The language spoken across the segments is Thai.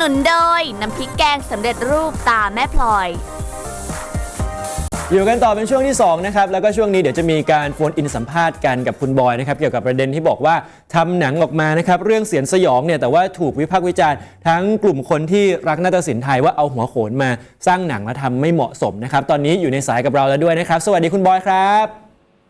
นุนโดย น้ำพริกแกงสำเร็จรูปตาแม่พลอย อยู่กันต่อเป็นช่วงที่2นะครับแล้วก็ช่วงนี้เดี๋ยวจะมีการโฟนอินสัมภาษณ์กันกับคุณบอยนะครับเกี่ยวกับประเด็นที่บอกว่าทำหนังออกมานะครับเรื่องเสียนสยองเนี่ยแต่ว่าถูกวิพากษ์วิจารณ์ทั้งกลุ่มคนที่รักนาฏศิลป์ไทยว่าเอาหัวโขนมาสร้างหนังแล้วทำไม่เหมาะสมนะครับตอนนี้อยู่ในสายกับเราแล้วด้วยนะครับ สวัสดีคุณบอยครับ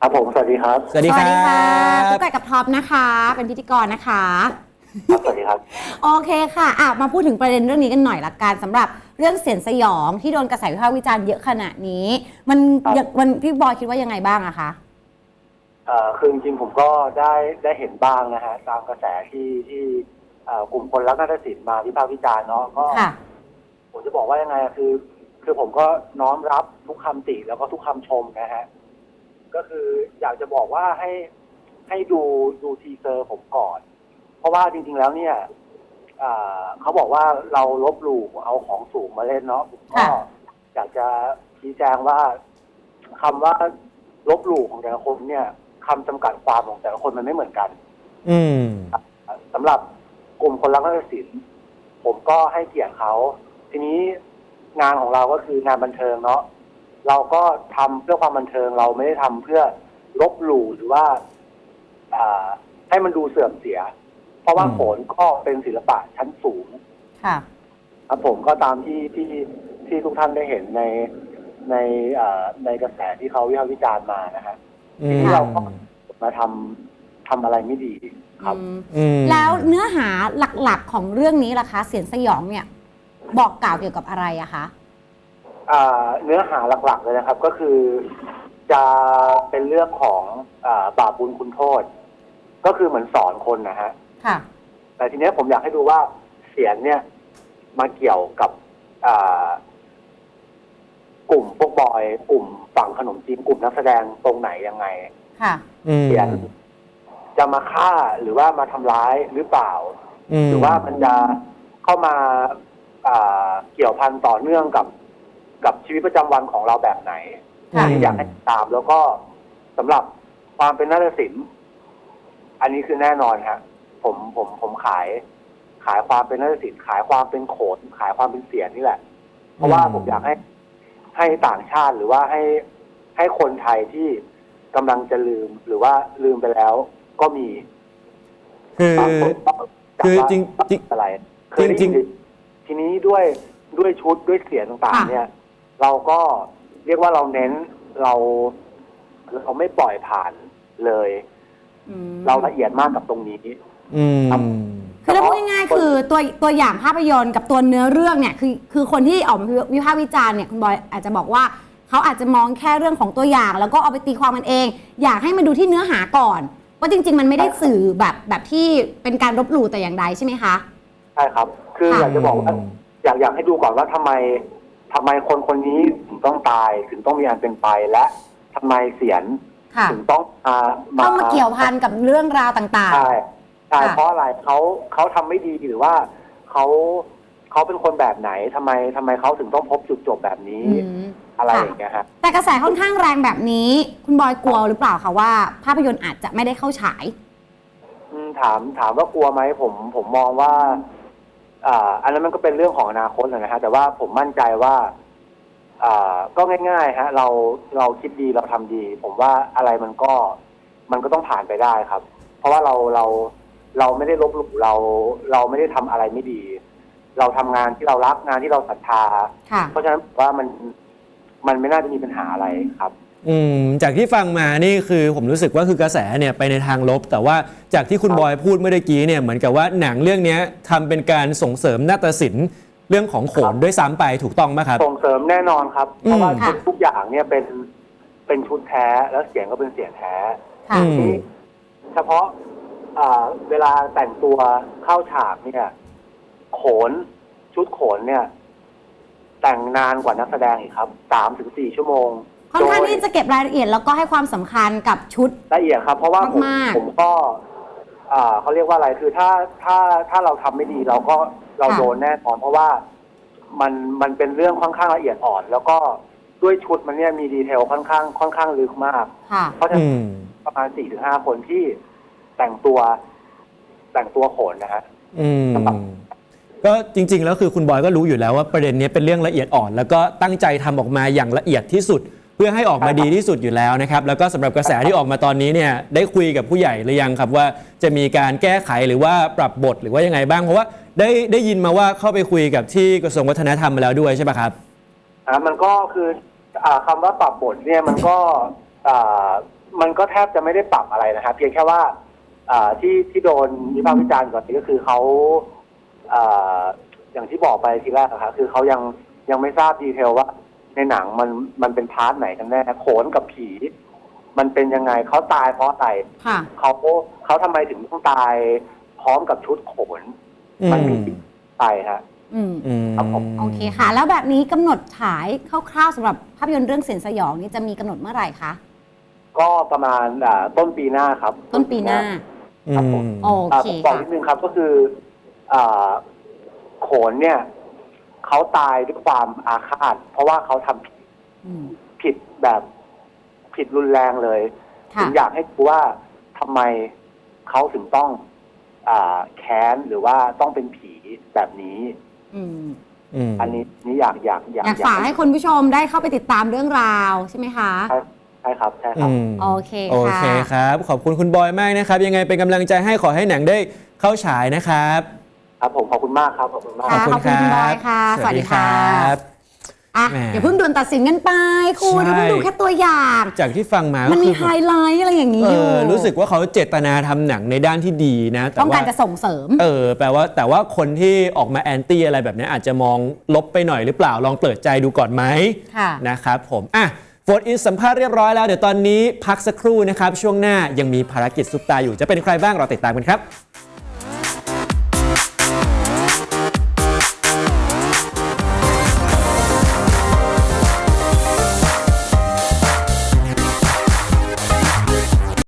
ครับผมสวัสดีครับ สวัสดีครัค่ะบกุ๊กไก่กับท็อปนะคะ เป็นพิธีกรนะคะ ครับสวัสดีครับ โอเคค่ะอะ มาพูดถึงประเด็นเรื่องนี้กันหน่อยละกันสำหรับเรื่องเสียนสยองที่โดนกระแสวิพากษ์วิจารณ์เยอะขนาดนี้ มันครับ ยังมันพี่บอยคิดว่ายังไงบ้างอะคะ เอ่อคือจริงๆผมก็ได้ได้เห็นบ้างนะฮะตามกระแสที่ที่เอ่อกลุ่มคนรักนาฏศิลป์มาวิพากษ์วิจารณ์เนาะก็ ค่ะ ผมจะบอกว่ายังไงอะคือ คือผมก็น้อมรับทุกคำติแล้วก็ทุกคำชมนะฮะ ก็คืออยากจะบอกว่าให้ให้ดูดูทีเซอร์ผมก่อน เพราะว่าจริง ๆ แล้วเนี่ยเอ่อเขาบอกว่าเราลบหลู่เอาของสูงมาเล่นเนาะผมก็ค่ะอยากจะชี้แจงว่าคำว่าลบหลู่ของแต่ละคนเนี่ยคำจำกัดความของแต่ละคนมันไม่เหมือนกัน อืมสำหรับกลุ่มคนรักนาฏศิลป์ผมก็ให้เกียรติเขาทีนี้งานของเราก็คืองานบันเทิงเนาะเราก็ทำเพื่อความบันเทิงเราไม่ได้ทำเพื่อลบหลู่หรือว่าอ่าให้มันดูเสื่อมเสียเพ ราะว่าอืมโขนก็เป็นศิลปะชั้นสูง ค่ะ ครับผมก็ตามที่ที่ที่ทุกท่านได้เห็นในในเอ่อในกระแสที่เขาวิพากษ์วิจารณ์มานะฮะอืทีมนี้เราก็มาทำทำอะไรไม่ดีครับ อืมอืมแล้วเนื้อหาหลักๆของเรื่องนี้ล่ะคะเสียนสยองเนี่ย บอกกล่าวเกี่ยวกับอะไรอะคะอ่าเนื้อหาหลักๆเลยนะครับก็คือจะเป็นเรื่องของอาบาปบุญคุณโทษ ก็คือเหมือนสอนคนนะฮะ ค่ะ แต่ทีเนี้ยผมอยากให้ดูว่าเสียงเนี่ยมาเกี่ยวกับอ่ากลุ่มพวกบอยกลุ่มฝั่งขนมจีนกลุ่มนักแสดงตรงไหนยังไง ค่ะอืมเสียงจะมาฆ่าหรือว่ามาทำร้ายหรือเปล่ามหรือว่ามันจะเข้ามาอ่าเกี่ยวพันต่อเนื่องกับกับชีวิตประจำวันของเราแบบไหนค่ะอันนี้อยากให้ติดตามแล้วก็สำหรับความเป็นนาฏศิลป์อันนี้คือแน่นอนฮะ ผมผมผมขาย ขายความเป็นนาฏศิลป์ขายความเป็นโขนขายความเป็นเสียงนี่แหละ เพราะว่าผมอยากให้ ให้ต่างชาติหรือว่าให้ให้คนไทยที่กำลังจะลืมหรือว่าลืมไปแล้ว ก็มี คือบางคนก็คือจับว่าจริงจริงอะไรเคยได้จริยิงนทีนี้ด้วยด้วยชุดด้วยเสียงต่างค่ะๆเนี่ย เราก็เรียกว่าเราเน้นเราเราไม่ปล่อยผ่านเลยอืมเราละเอียดมากกับตรงนี้ อืมครับคือถ้าพูดง่ายๆคือตัวตัวอย่างภาพยนตร์กับตัวเนื้อเรื่องเนี่ยคือคือคนที่ออกมาวิพากษ์วิจารณ์เนี่ยคุณบอยอาจจะบอกว่าเขาอาจจะมองแค่เรื่องของตัวอย่าง แล้วก็เอาไปตีความกันเอง อยากให้มาดูที่เนื้อหาก่อนว่าจริง ๆ มันไม่ได้สื่อแบบแบบที่เป็นการลบหลู่แต่อย่างใดใช่ไหมคะ ใช่ครับ คือค่ะอยากจะบอกว่าอยากอยากให้ดูก่อนว่าทำไมทำไมคนคนนี้ถึงต้องตายถึงต้องมีอันเป็นไปและทำไมเสียนค่ะ ถึงต้องมาต้องมาเกี่ยวพันกับเรื่องราวต่างใช่ ใช่ค่ะ เพราะอะไรเขาเขาทำไม่ดีหรือว่าเขาเขาเป็นคนแบบไหนทำไมทำไมเขาถึงต้องพบจุดจบแบบนี้ๆอืม อะไรค่ะ อย่างเงี้ยฮะ แต่กระแสค่อนข้างแรงแบบนี้ คุณบอยกลัวหรือเปล่าคะว่า ภาพยนตร์อาจจะไม่ได้เข้าฉาย อืมถามถามว่ากลัวไหมผมผมมองว่าอ่าอันนั้นมันก็เป็นเรื่องของอนาคตนะฮะแต่ว่าผมมั่นใจว่าอ่าก็ง่ายๆฮะ เราเราคิดดีเราทำดี ผมว่าอะไรมันก็มันก็ต้องผ่านไปได้ครับ เพราะว่าเราเรา เราไม่ได้ลบหลู่เรา เราไม่ได้ทำอะไรไม่ดี เราทำงานที่เรารักงานที่เราศรัทธาค่ะเพราะฉะนั้นผมว่ามันมันไม่น่าจะมีปัญหาอะไรครับ อืมจากที่ฟังมานี่คือผมรู้สึกว่าคือกระแสเนี่ยไปในทางลบ แต่ว่าจากที่คุณครับบอยพูดเมื่อกี้เนี่ยเหมือนกับว่าหนังเรื่องเนี้ยทำเป็นการส่งเสริมนาฏศิลป์เรื่องของโขนด้วยซ้ำไปถูกต้องไหมครับ ส่งเสริมแน่นอนครับ เพราะว่าอืมชุดทุกอย่างเนี่ยเป็นเป็นชุดแท้แล้วเสียงก็เป็นเสียงแท้ค่ะอืมที่เฉพาะอ่า เวลาแต่งตัวเข้าฉากเนี่ย โขนชุดโขนเนี่ย แต่งนานกว่านักแสดงอีกครับสามถึงสี่ชั่วโมงค่อนข้างโดยที่จะเก็บรายละเอียดแล้วก็ให้ความสำคัญกับชุดละเอียดครับ เพราะว่าผมมากๆผมก็อ่าเขาเรียกว่าอะไรคือถ้าถ้าถ้าเราทำไม่ดีเราก็เราค่ะโดนแน่นอนเพราะว่ามันมันเป็นเรื่องค่อนข้างละเอียดอ่อน แล้วก็ด้วยชุดมันเนี่ยมีดีเทลค่อนข้างค่อนข้างลึกมากค่ะเพราะฉะอืนั้นมประมาณสี่ถึงห้าคนที่ แต่งตัวแต่งตัวโขนนะฮะ อืม ครับทก็จริง ๆ แล้วคือคุณบอยก็รู้อยู่แล้วว่าประเด็นนี้เป็นเรื่องละเอียดอ่อน แล้วก็ตั้งใจทำออกมาอย่างละเอียดที่สุด เพื่อให้ออกมาดีที่สุดอยู่แล้วนะครับ แล้วก็สำหรับกระแสที่ออกมาตอนนี้เนี่ยได้คุยกับผู้ใหญ่หรือยังครับว่าจะมีการแก้ไขหรือว่าปรับบทหรือว่ายังไงบ้างเพราะว่าได้ได้ยินมาว่าเข้าไปคุยกับที่กระทรวงวัฒนธรรมมาแล้วด้วยใช่ปะครับ อ่ามันก็คืออ่าคำว่าปรับบทเนี่ยมันก็อ่ามันก็แทบจะไม่ได้ปรับอะไรนะครับเพียงแค่ว่าอ่า ที่ที่โดนวิพากษ์วิจารณ์ก่อนนี้ก็คือเขาอ่าอย่างที่บอกไปทีแรกนะครับคือเขายังยังไม่ทราบดีเทลว่า ในหนังมันมันเป็นพาร์ทไหนกันแน่โขนกับผี มันเป็นยังไงเขาตายเพราะอะไรค่ะเขาเขาทำไมถึงต้องตายพร้อมกับชุดโขน มันมีที่ไปฮะอืมอืมครับผมโอเคค่ะ แล้วแบบนี้กำหนดฉายคร่าวๆสำหรับภาพยนตร์เรื่องเสียงสยองนี่จะมีกำหนดเมื่อไหร่คะก็ประมาณอ่าต้นปีหน้าครับ ต้นปีหน้าอื ครับผมมโออ่าเคผมบอกค่ะนิดนึงครับก็คืออ่าโขนเนี่ยเขาตายด้วยความอาฆาตเพราะว่าเขาทำผิดอืมผิดแบบผิดรุนแรงเลยค่ะถึงอยากให้รู้ว่าทำไมเขาถึงต้องอ่าแค้นหรือว่าต้องเป็นผีแบบนี้อืมอืมอันนี้นี่อยากอยากอยากอยากฝากให้คุณผู้ชมได้เข้าไปติดตามเรื่องราวใช่ไหมคะใช่ใช่ครับใช่ครับ อืมโอเคโอค่ะเคครับ ขอบคุณคุณบอยมากนะครับ ยังไงเป็นกำลังใจให้ขอให้หนังได้เข้าฉายนะครับ ครับผมขอบคุณมากครับขอบคุณมาก ค่ะขอบคุณคุณบอยค่ะสสวัวัสสดีดีคค่ะรับอะแหมอย่าเพิ่งด่วนตัดสินกันไปคุณใช่ อย่าเพิ่งดูแค่ตัวอย่าง จากที่ฟังมามัก็นมีคือไฮไลท์อะไรอย่างนี้เออยู่อรู้สึกว่าเขาเจตนาทำหนังในด้านที่ดีนะ แต่ต้องว่าการจะส่งเสริม เออแปลว่าแต่ว่าคนที่ออกมาแอนตี้อะไรแบบนี้อาจจะมองลบไปหน่อยหรือเปล่าลองเปิดใจดูก่อนไหมค่ะ นะครับผมอะ โฟร์อินสัมภาษณ์เรียบร้อยแล้ว เดี๋ยวตอนนี้พักสักครู่นะครับ ช่วงหน้ายังมีภารกิจซุปตาอยู่จะเป็นใครบ้างเราติดตามกันครับ